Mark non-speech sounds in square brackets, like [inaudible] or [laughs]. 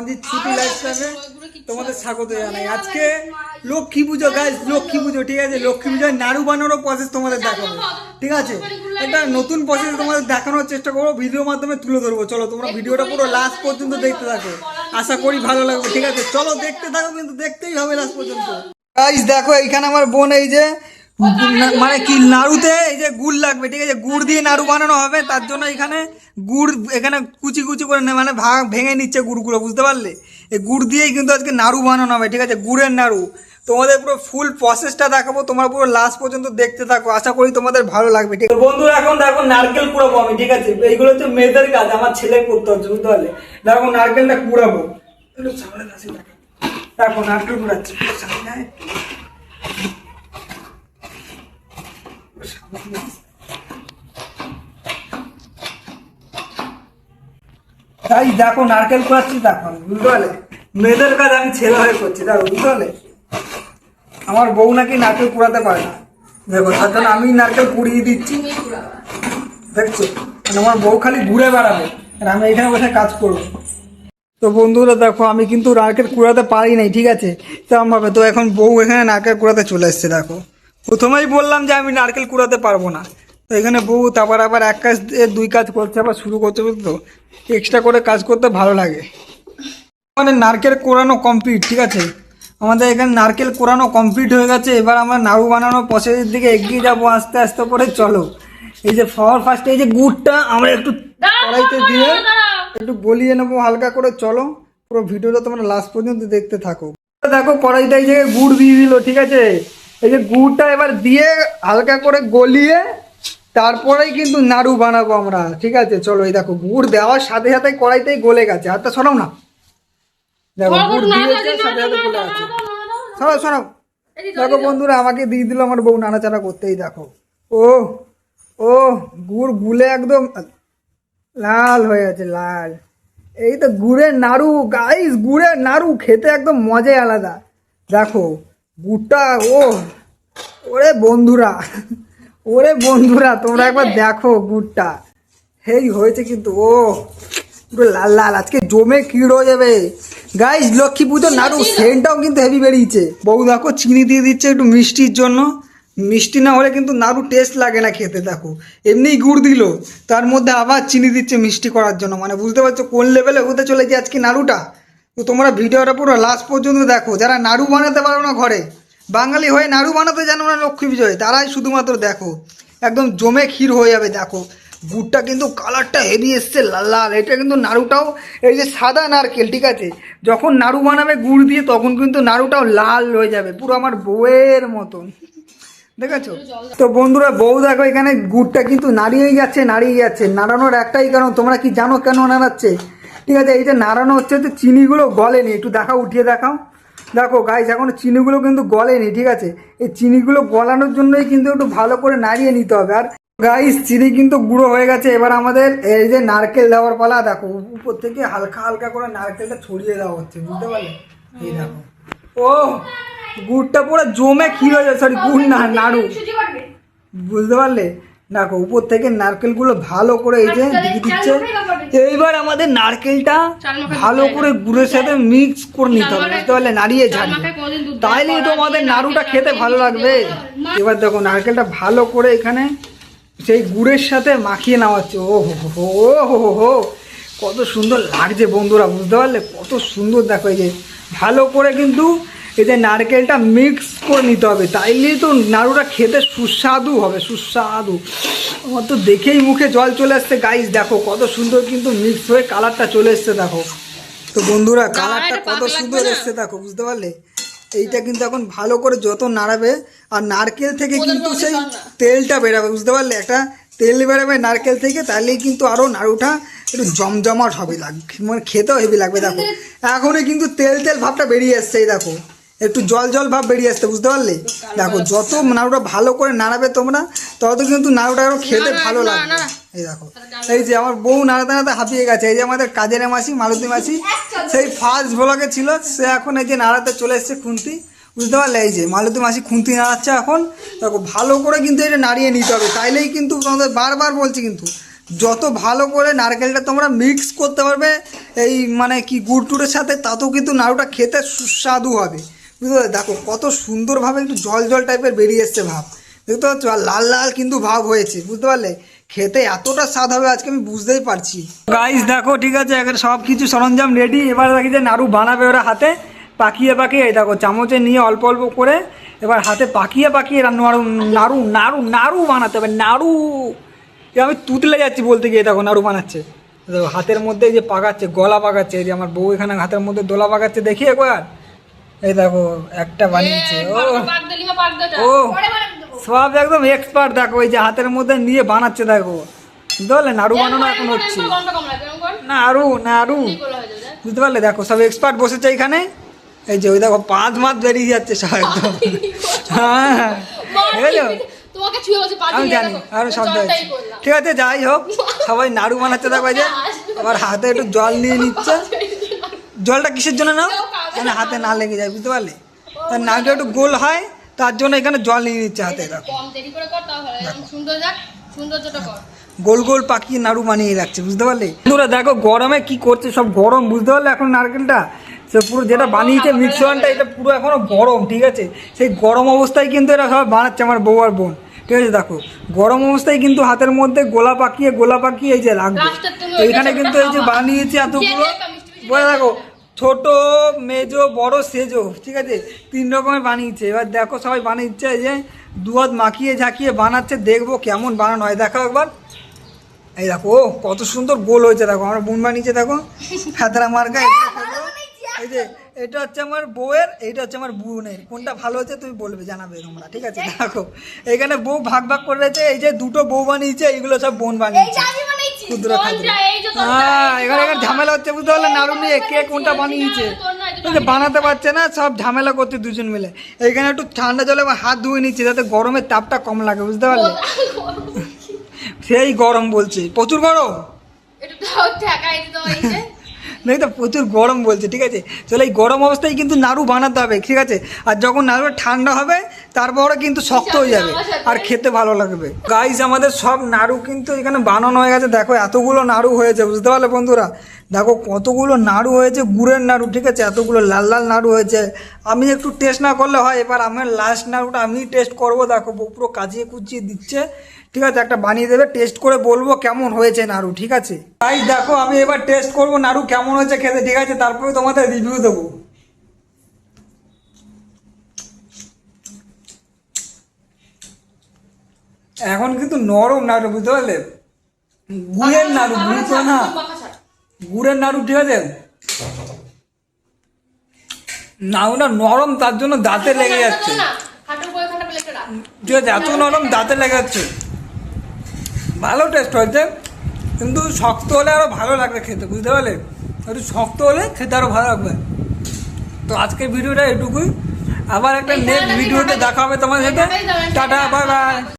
মঞ্জিত ছুটি লাইফস্টাইলে তোমাদের স্বাগত জানাই। আজকে লক্ষ্মী পুজো গাইজ লক্ষ্মী পুজো ঠিক আছে? লক্ষ্মী পুজোয় নাড়ু বানানোর প্রসেস তোমাদের দেখাবো। ঠিক আছে? একটা নতুন প্রসেস তোমাদের দেখানোর চেষ্টা করব। ভিডিওর মাধ্যমে তুলে ধরবো। চলো তোমরা ভিডিওটা পুরো লাস্ট পর্যন্ত দেখতে থাকো। আশা করি ভালো লাগবে। ঠিক আছে? [laughs] চলো দেখতে থাকো কিন্তু দেখতেই হবে লাস্ট পর্যন্ত। গাইজ দেখো এইখানে আমার বোন এই যে মানে কি নাড়ুতে? এই যে গুড় লাগবে ঠিক আছে? গুড় দিয়ে নাড়ু বানানো হবে তার জন্য এখানে গুড় এখানে কুচি কুচি করে মানে ভাগ ভেঙে নিচ্ছে গুড়গুলো বুঝতে পারলে? এই গুড় দিয়েই কিন্তু আজকে নাড়ু বানানো হবে ঠিক আছে? গুড়ের নাড়ু। তোমাদের পুরো ফুল প্রসেসটা দেখাবো তোমরা পুরো লাস্ট পর্যন্ত দেখতে থাকো আশা করি তোমাদের ভালো লাগবে ঠিক আছে? বন্ধুরা এখন দেখো নারকেল কুড়াবো আমি ঠিক আছে? এইগুলো হচ্ছে মেয়েদের কাজ আমার ছেলে করতে হচ্ছে বুঝতে পারলে? দেখো নারকেলটা কুড়াবো। একটু সামনে দেখো। দেখো নারকেল কুড়াচ্ছি একটু সামনে আয়। তাই দেখো নারকেল কুড়াচ্ছি, দেখো। বুঝতে মেয়েদের কাজ আমি ছেলে হয়ে করছি, দেখো বুঝতে আমার বউ নাকি নারকেল কুড়াতে পারে না। দেখো, তার জন্য আমি নারকেল কুড়িয়ে দিচ্ছি। দেখছ? মানে আমার বউ খালি ঘুরে বেড়াবে, আর আমি এখানে বসে কাজ করব। তো বন্ধুরা, দেখো, আমি কিন্তু নারকেল কুড়াতে পারি নাই, ঠিক আছে? তেমন ভাবে তো এখন বউ এখানে নারকেল কুড়াতে চলে এসছে, দেখো। প্রথমেই বললাম যে আমি নারকেল কুড়াতে পারব না। তো এখানে বউ তারপর আবার এক কাজ দিয়ে দুই কাজ করছে আবার শুরু করতে বুঝতো এক্সট্রা করে কাজ করতে ভালো লাগে। মানে নারকেল কোরানো কমপ্লিট ঠিক আছে? আমাদের এখানে নারকেল কোরানো কমপ্লিট হয়ে গেছে এবার আমরা নাড়ু বানানোর প্রসেসের দিকে এগিয়ে যাব আস্তে আস্তে করে চলো। এই যে ফর ফার্স্টে এই যে গুড়টা আমরা একটু কড়াইতে দিয়ে একটু গলিয়ে নেব হালকা করে চলো। পুরো ভিডিওটা তোমরা লাস্ট পর্যন্ত দেখতে থাকো। দেখো কড়াইটা এই জায়গায় গুড় দিয়ে দিল ঠিক আছে? এই যে গুড়টা এবার দিয়ে হালকা করে গলিয়ে তারপরেই কিন্তু নাড়ু বানাবো আমরা। ঠিক আছে চলো এই দেখো গুড় দেওয়ার সাথে সাথে কড়াইতেই গলে গেছে। আর হাতটা সরাও না। দেখো গুড় দিয়েছে সাথে সাথে গলে গেছে। সরাও সরাও দেখো বন্ধুরা আমাকে দিয়ে দিল আমার বউ নাড়াচাড়া করতেই দেখো। ও ও গুড় গুলে একদম লাল হয়ে আছে লাল। এই তো গুড়ের নাড়ু গাইস গুড়ের নাড়ু খেতে একদম মজাই আলাদা। দেখো গুড়টা ও ওরে বন্ধুরা। ওরে বন্ধুরা তোমরা একবার দেখো গুড়টা। হেই হয়েছে কিন্তু ও পুরো লাল লাল আজকে জমে কিড় হয়ে যাবে। গাইস লক্ষ্মী পুজো নাড়ু সেন্টটাও কিন্তু হেভি বেরিয়েছে। বউ দেখো চিনি দিয়ে দিচ্ছে একটু মিষ্টির জন্য। মিষ্টি না হলে কিন্তু নাড়ু টেস্ট লাগে না খেতে দেখো। এমনিই গুড় দিল তার মধ্যে আবার চিনি দিচ্ছে মিষ্টি করার জন্য। মানে বুঝতে পারছ কোন লেভেলে হতে চলেছে আজকে নাড়ুটা? তো তোমরা ভিডিওটা পুরো লাস্ট পর্যন্ত দেখো। যারা নাড়ু বানাতে পারো না ঘরে বাঙালি হয়ে নাড়ু বানাতে জানো না লক্ষ্মী পুজোয় তারাই শুধুমাত্র দেখো। একদম জমে ক্ষীর হয়ে যাবে, দেখো। গুড়টা কিন্তু কালারটা হেভি এসছে, লাল লাল। এটা কিন্তু নাড়ুটাও, এই যে সাদা নারকেল, ঠিক আছে? যখন নাড়ু বানাবে গুড় দিয়ে, তখন কিন্তু নাড়ুটাও লাল হয়ে যাবে, পুরো আমার বউয়ের মতন। দেখেছ? তো বন্ধুরা, বউ দেখো, এখানে গুড়টা কিন্তু নাড়িয়েই যাচ্ছে নাড়িয়ে যাচ্ছে। নাড়ানোর একটাই কারণ, তোমরা কি জানো কেন নাড়াচ্ছে? ঠিক আছে, এই যে নাড়ানো হচ্ছে, তো চিনিগুলো গলেনি। একটু দেখাও, উঠিয়ে দেখাও। দেখো গাইস এখন চিনিগুলো কিন্তু গলেনি, ঠিক আছে? এই চিনিগুলো গলানোর জন্যই কিন্তু একটু ভালো করে নাড়িয়ে নিতে হবে। আর গাইস চিনি কিন্তু গুঁড়ো হয়ে গেছে। এবার আমাদের এই যে নারকেল দেওয়ার পালা, দেখো, উপর থেকে হালকা হালকা করে নারকেলটা ছড়িয়ে দেওয়া হচ্ছে, বুঝতে পারলে? এই দেখো। ও, গুড়টা পুরো জমে ক্ষীর হয়ে যায় সরি গুড় না, নাড়ু। বুঝতে পারলে? দেখো উপর থেকে নারকেলগুলো ভালো করে এই যে দিয়ে দিচ্ছে। এইবার আমাদের নারকেলটা ভালো করে গুড়ের সাথে মিক্স করে নিতে হবে বুঝতে পারলে? নাড়িয়ে ঝাড়িয়ে। তাইলে তো আমাদের নাড়ুটা খেতে ভালো লাগবে। এবার দেখো নারকেলটা ভালো করে এখানে সেই গুড়ের সাথে মাখিয়ে নেওয়া হচ্ছে। ও হো হো হো হো হো। কত সুন্দর লাগছে বন্ধুরা বুঝতে পারলে? কত সুন্দর দেখো এই যে। ভালো করে কিন্তু এই যে নারকেলটা মিক্স করে নিতে হবে। তাইলেই তো নাড়ুটা খেতে সুস্বাদু হবে সুস্বাদু। আমার তো দেখেই মুখে জল চলে আসছে। গাইস দেখো কত সুন্দর কিন্তু মিক্স হয়ে কালারটা চলে এসছে দেখো। তো বন্ধুরা কালারটা কত সুন্দর এসছে দেখো বুঝতে পারলে? এইটা কিন্তু এখন ভালো করে যত নাড়াবে আর নারকেল থেকে কিন্তু সেই তেলটা বেরাবে বুঝতে পারলে? একটা তেল বেরাবে নারকেল থেকে তাহলেই কিন্তু আরও নাড়ুটা একটু জমজমাট হবে লাগবে মানে খেতেও হেভি লাগবে দেখো। [laughs] এখনই কিন্তু তেল তেল ভাবটা বেরিয়ে আসছে এই দেখো। একটু জল জল ভাব বেরিয়ে আসছে বুঝতে পারলে? দেখো যত নাড়ুটা ভালো করে নাড়াবে তোমরা তত কিন্তু নাড়ুটা আরও খেতে ভালো লাগবে। এই দেখো এই যে আমার বউ নাড়াতে নাড়াতে হাঁপিয়ে গেছে এই যে আমাদের কাজের মাসি মালতী মাসি সেই ফার্স্ট ভ্লগে ছিল সে এখন এই যে নাড়াতে চলে এসছে খুন্তি বুঝতে পারলে? এই যে মালতী মাসি খুন্তি নাড়াচ্ছে এখন দেখো ভালো করে কিন্তু এটা নাড়িয়ে নিতে হবে তাইলেই কিন্তু তোমাদের বারবার বলছি কিন্তু যত ভালো করে নারকেলটা তোমরা মিক্স করতে পারবে এই মানে কি গুড় টুড়ের সাথে তাতেও কিন্তু নাড়ুটা খেতে সুস্বাদু হবে। বুঝতে দেখো, কত সুন্দরভাবে কিন্তু জল জল টাইপের বেরিয়ে এসছে ভাব। দেখতে পাচ্ছ? আর লাল লাল কিন্তু ভাব হয়েছে, বুঝতে পারলে? খেতে এতটা স্বাদ হবে আজকে আমি বুঝতেই পারছি। গাইস দেখো, ঠিক আছে? এখানে সব কিছু সরঞ্জাম রেডি এবার দেখি যে নাড়ু বানাবে ওরা হাতে। পাকিয়ে পাকিয়ে, এই দেখো, চামচে নিয়ে অল্প অল্প করে এবার হাতে পাকিয়ে পাকিয়ে নাড়ু নাড়ু নাড়ু নাড়ু বানাতে হবে, নাড়ু। আমি তুতলে যাচ্ছি বলতে গিয়ে, দেখো, নাড়ু বানাচ্ছে। হাতের মধ্যে যে পাকাচ্ছে, গলা পাকাচ্ছে। যে আমার বউ এখানে হাতের মধ্যে দোলা পাকাচ্ছে, দেখি একবার। এই দেখো একটা বানিয়েছে ও। ও সব একদম এক্সপার্ট দেখো এই যে হাতের মধ্যে নিয়ে বানাচ্ছে দেখো। বুঝতে নাড়ু বানানো এখন হচ্ছে। নাড়ু নাড়ু। বুঝতে পারলে দেখো সব এক্সপার্ট বসেছে এখানে। এই যে ওই দেখো পাঁচ মাস বেরিয়ে যাচ্ছে সব একদম। [laughs] হ্যাঁ। আমি জানি দেখো, আরও শব্দ। ঠিক আছে যাই হোক [laughs] সবাই নাড়ু বানাচ্ছে দেখো যে। আবার হাতে একটু জল নিয়ে [laughs] নিচ্ছে। জলটা কিসের জন্য নাও। মানে হাতে না লেগে যায় বুঝতে পারলে? তার নাড়ুটা একটু গোল হয় তার জন্য এখানে জল নিয়ে নিচ্ছে হাতে গোল গোল পাকিয়ে নাড়ু বানিয়ে রাখছে বুঝতে পারলে? বন্ধুরা দেখো গরমে কি করছে সব গরম বুঝতে পারলে এখন নারকেলটা? সে পুরো যেটা বানিয়েছে মিক্সরটা এটা পুরো এখনও গরম ঠিক আছে? সেই গরম অবস্থায় কিন্তু এরা সব বানাচ্ছে আমার বউ আর বোন। ঠিক আছে দেখো। গরম অবস্থায় কিন্তু হাতের মধ্যে গোলা পাকিয়ে গোলা পাকিয়ে এই যে তুমি এইখানে কিন্তু এই যে বানিয়েছে এতগুলো বলে দেখো ছোট মেজো বড় সেজো ঠিক আছে? তিন রকমের বানিয়েছে। এবার দেখো সবাই বানিয়েছে এই যে দুয়াত মাখিয়ে ঝাঁকিয়ে বানাচ্ছে দেখব কেমন বানানো হয়। দেখো একবার। এই দেখো ও কত সুন্দর গোল হয়েছে দেখো আমার বোন বানিয়েছে দেখো। ফেতরা মার্কা এই যে এটা হচ্ছে আমার বউয়ের এইটা হচ্ছে আমার বোনের। কোনটা ভালো হচ্ছে তুমি বলবে জানাবে তোমরা ঠিক আছে? দেখো এখানে বউ ভাগ ভাগ করে রয়েছে এই যে দুটো বউ বানিয়েছে এইগুলো সব বোন বানিয়েছে। যে তোরটা, হ্যাঁ এখানে এখানে ঝামেলা হচ্ছে বুঝতে পারলে নাড়ু নিয়ে কে কোনটা বানিয়েছে? বানাতে পারছে না সব ঝামেলা করছে দুজন মিলে। এইখানে একটু ঠান্ডা জলে হাত ধুয়ে নিচ্ছে যাতে গরমের তাপটা কম লাগে বুঝতে পারলে? সেই গরম বলছে। প্রচুর গরম? তো নাকি তো প্রচুর গরম বলছে ঠিক আছে? চলে এই গরম অবস্থায় কিন্তু নাড়ু বানাতে হবে ঠিক আছে? আর যখন নাড়ু ঠান্ডা হবে তারপরে কিন্তু শক্ত হয়ে যাবে। আর খেতে ভালো লাগবে। গাইস আমাদের সব নাড়ু কিন্তু এখানে বানানো হয়ে গেছে। দেখো এতগুলো নাড়ু হয়েছে বুঝতে পারলে বন্ধুরা? দেখো কতগুলো নাড়ু হয়েছে গুড়ের নাড়ু ঠিক আছে? এতগুলো লাল লাল নাড়ু হয়েছে। আমি একটু টেস্ট না করলে হয় এবার আমার লাস্ট নাড়ুটা আমি টেস্ট করব। দেখো পুরো কাজিয়ে কুচিয়ে দিচ্ছে। ঠিক আছে একটা বানিয়ে দেবে টেস্ট করে বলব কেমন হয়েছে নাড়ু ঠিক আছে? তাই দেখো আমি এবার টেস্ট করব নাড়ু কেমন হয়েছে খেতে ঠিক আছে? তারপরে তোমাদের রিভিউ দেবো। এখন কিন্তু নরম নাড়ু বুঝতে পারলে? গুড়ের নাড়ু গুড় তো না? গুড়ের নাড়ু ঠিক আছে? নাড়ুটা নরম তার জন্য দাঁতে লেগে যাচ্ছে। ঠিক আছে এত নরম দাঁতে লেগে যাচ্ছে। ভালো টেস্ট হয়েছে কিন্তু শক্ত হলে আরও ভালো লাগবে খেতে বুঝতে পারলে? একটু শক্ত হলে খেতে আরও ভালো লাগবে। তো আজকের ভিডিওটা এটুকুই। আবার একটা নেক্সট ভিডিওতে দেখা হবে তোমার সাথে। Tata bye bye